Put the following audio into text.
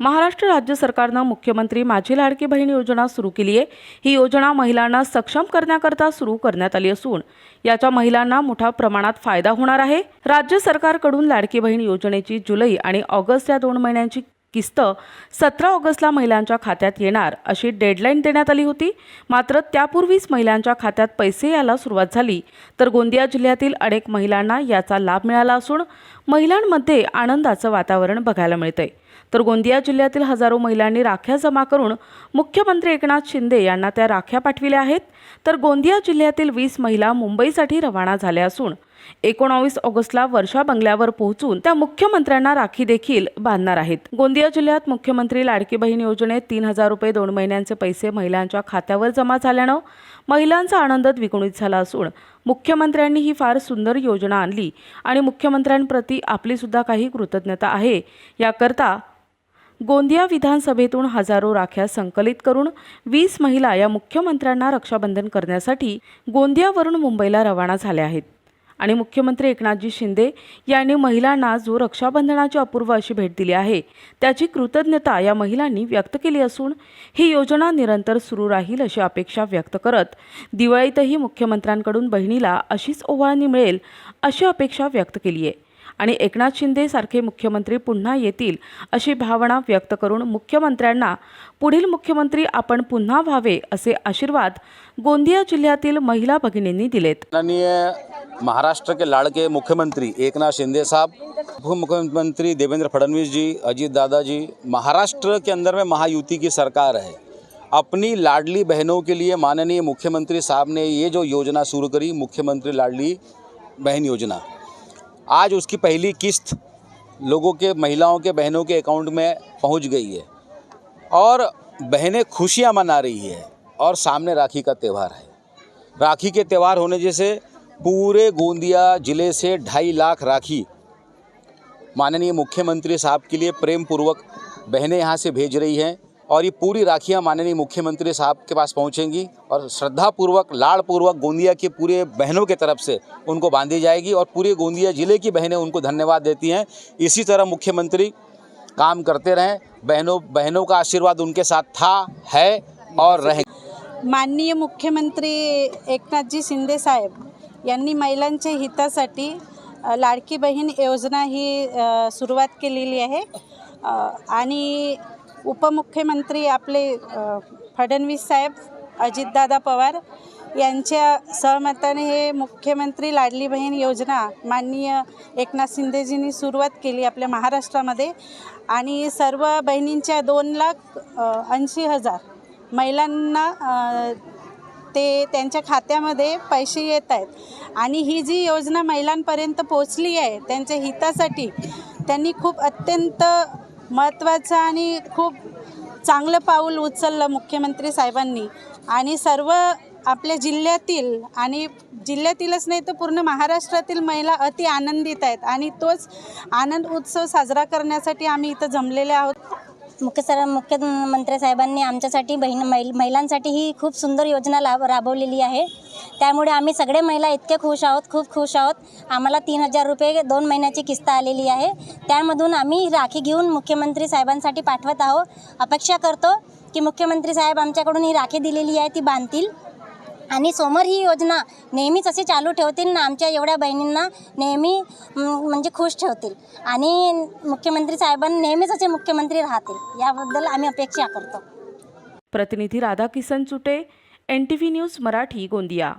महाराष्ट्र राज्य सरकारनं मुख्यमंत्री माझी लाडकी बहीण योजना सुरू केली आहे. ही योजना महिलांना सक्षम करण्याकरता सुरू करण्यात आली असून याचा महिलांना मोठ्या प्रमाणात फायदा होणार आहे. राज्य सरकारकडून लाडकी बहीण योजनेची जुलै आणि ऑगस्ट या दोन महिन्यांची किस्त सतरा ऑगस्टला महिलांच्या खात्यात येणार अशी डेडलाईन देण्यात आली होती. मात्र त्यापूर्वीच महिलांच्या खात्यात पैसे यायला सुरुवात झाली. तर गोंदिया जिल्ह्यातील अनेक महिलांना याचा लाभ मिळाला असून महिलांमध्ये आनंदाचं वातावरण बघायला मिळतंय. तर गोंदिया जिल्ह्यातील हजारो महिलांनी राख्या जमा करून मुख्यमंत्री एकनाथ शिंदे यांना त्या राख्या पाठविल्या आहेत. तर गोंदिया जिल्ह्यातील वीस महिला मुंबईसाठी रवाना झाल्या असून एकोणावीस ऑगस्टला वर्षा बंगल्यावर पोहोचून त्या मुख्यमंत्र्यांना राखी देखील बांधणार आहेत. गोंदिया जिल्ह्यात मुख्यमंत्री लाडकी बहीण योजनेत तीन हजार रुपये दोन महिन्यांचे पैसे महिलांच्या खात्यावर जमा झाल्यानं महिलांचा आनंद द्विगुणित झाला असून मुख्यमंत्र्यांनी ही फार सुंदर योजना आणली आणि मुख्यमंत्र्यांप्रती आपली सुद्धा काही कृतज्ञता आहे. याकरता गोंदिया विधानसभेतून हजारो राख्या संकलित करून वीस महिला या मुख्यमंत्र्यांना रक्षाबंधन करण्यासाठी गोंदियावरून मुंबईला रवाना झाल्या आहेत. आणि मुख्यमंत्री एकनाथजी शिंदे यांनी महिलांना जो रक्षाबंधनाची अपूर्व अशी भेट दिली आहे त्याची कृतज्ञता या महिलांनी व्यक्त केली असून ही योजना निरंतर सुरू राहील अशी अपेक्षा व्यक्त करत दिवाळीतही मुख्यमंत्र्यांकडून बहिणीला अशीच ओवाळणी मिळेल अशी अपेक्षा व्यक्त केली आहे. आणि एकनाथ शिंदेसारखे मुख्यमंत्री पुन्हा येतील अशी भावना व्यक्त करून मुख्यमंत्र्यांना पुढील मुख्यमंत्री आपण पुन्हा व्हावे असे आशीर्वाद गोंदिया जिल्ह्यातील महिला भगिनींनी दिलेत. महाराष्ट्र के लाड़के मुख्यमंत्री एकनाथ शिंदे साहब उप मुख्यमंत्री देवेंद्र फडणवीस जी अजीत दादा जी महाराष्ट्र के अंदर में महायुति की सरकार है। अपनी लाडली बहनों के लिए माननीय मुख्यमंत्री साहब ने ये जो योजना शुरू करी मुख्यमंत्री लाडली बहन योजना आज उसकी पहली किस्त लोगों के, महिलाओं के, बहनों के अकाउंट में पहुँच गई है। और बहनें खुशियाँ मना रही है और सामने राखी का त्यौहार है। राखी के त्यौहार होने जैसे पूरे गोंदिया ज़िले से ढाई लाख राखी। माननीय मुख्यमंत्री साहब के लिए प्रेम पूर्वक बहनें यहाँ से भेज रही हैं। और ये पूरी राखियाँ माननीय मुख्यमंत्री साहब के पास पहुँचेंगी और श्रद्धापूर्वक लाड़पूर्वक गोंदिया के पूरे बहनों के तरफ़ से उनको बांधी जाएगी और पूरे गोंदिया ज़िले की बहनें उनको धन्यवाद देती हैं। इसी तरह मुख्यमंत्री काम करते रहें बहनों बहनों का आशीर्वाद उनके साथ था है और रहे माननीय मुख्यमंत्री एकनाथजी शिंदे साहेब यांनी महिलांच्या हितासाठी अ, लाडकी बहीण योजना ही सुरुवात आहे. अ, आणि उपमुख्यमंत्री आपले फडणवीस साहेब अजितदादा पवार यांच्या सहमताने हे मुख्यमंत्री लाडली बहीण योजना माननीय एकनाथ शिंदेजींनी सुरुवात केली आपल्या महाराष्ट्रामध्ये. आणि सर्व बहिणींच्या दोन लाख ऐंशी हजार महिलांना ते त्यांच्या खात्यामध्ये पैसे येत आहेत. आणि ही जी योजना महिलांपर्यंत पोचली आहे त्यांच्या हितासाठी त्यांनी खूप अत्यंत महत्त्वाचं आणि खूप चांगलं पाऊल उचललं मुख्यमंत्री साहेबांनी. आणि सर्व आपल्या जिल्ह्यातील आणि जिल्ह्यातीलच नाही तर पूर्ण महाराष्ट्रातील महिला अति आनंदित आहेत. आणि तोच आनंद उत्सव साजरा करण्यासाठी आम्ही इथं जमलेले आहोत. मुख्य सर मुख्यमंत्री साहेबांनी आमच्यासाठी बहीण महिलांसाठी ही खूप सुंदर योजना लाभ राबवलेली आहे. त्यामुळे आम्ही सगळे महिला इतके खुश आहोत खूप खुश आहोत. आम्हाला तीन हजार रुपये दोन महिन्याची किस्त आलेली आहे. त्यामधून आम्ही राखी घेऊन मुख्यमंत्री साहेबांसाठी पाठवत आहोत. अपेक्षा करतो की मुख्यमंत्री साहेब आमच्याकडून ही राखी दिलेली आहे ती बांधतील. आणि समोर ही योजना नेहमीच अशी चालू ठेवतील ना आमच्या एवढ्या बहिणींना नेहमी म्हणजे खुश ठेवतील. आणि मुख्यमंत्री साहेबांना नेहमीच असे मुख्यमंत्री राहतील. याबद्दल आम्ही अपेक्षा करतो. प्रतिनिधी Radhakisan Chute N T V news Marathi Gondia.